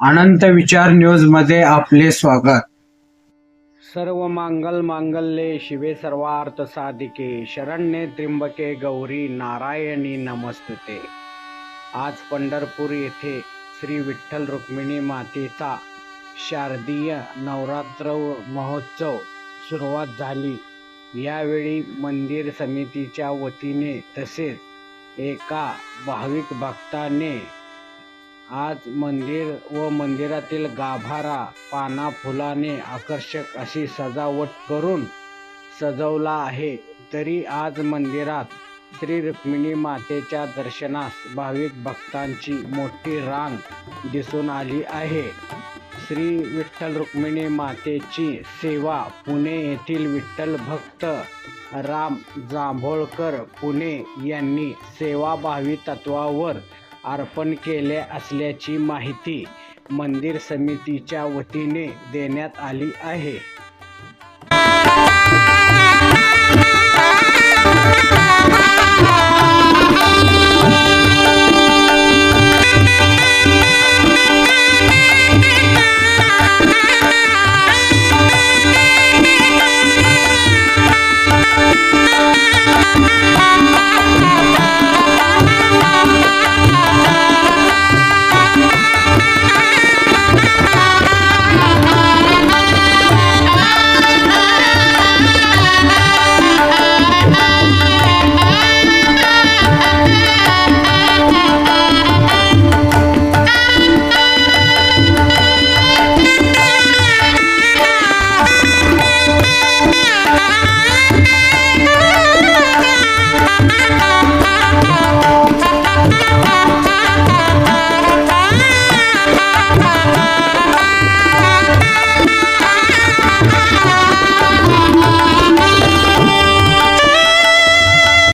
अनंत विचार न्यूजमध्ये आपले स्वागत. सर्व मांगल मांगल्ये शिवे सर्वार्थ साधिके. शरण्ये त्रिंबके गौरी नारायणी नमस्तुते. आज पंढरपूर येथे श्री विठ्ठल रुक्मिणी मातेचा शारदीय नवरात्र महोत्सव सुरुवात झाली. यावेळी मंदिर समितीच्या वतीने तसेच एका भाविक भक्ताने आज मंदिर व मंदिरातील गाभारा पाना फुलाने आकर्षक अशी सजावट करून सजवला आहे. तरी आज मंदिरात श्री रुक्मिणी मातेच्या दर्शनास भाविक भक्तांची मोठी रांग दिसून आली आहे. श्री विठ्ठल रुक्मिणी मातेची सेवा पुणे येथील विठ्ठल भक्त राम जांभोळकर पुणे यांनी सेवाभावी तत्वावर अर्पण केले असल्याची माहिती मंदिर समितीच्या वतीने देण्यात आली आहे.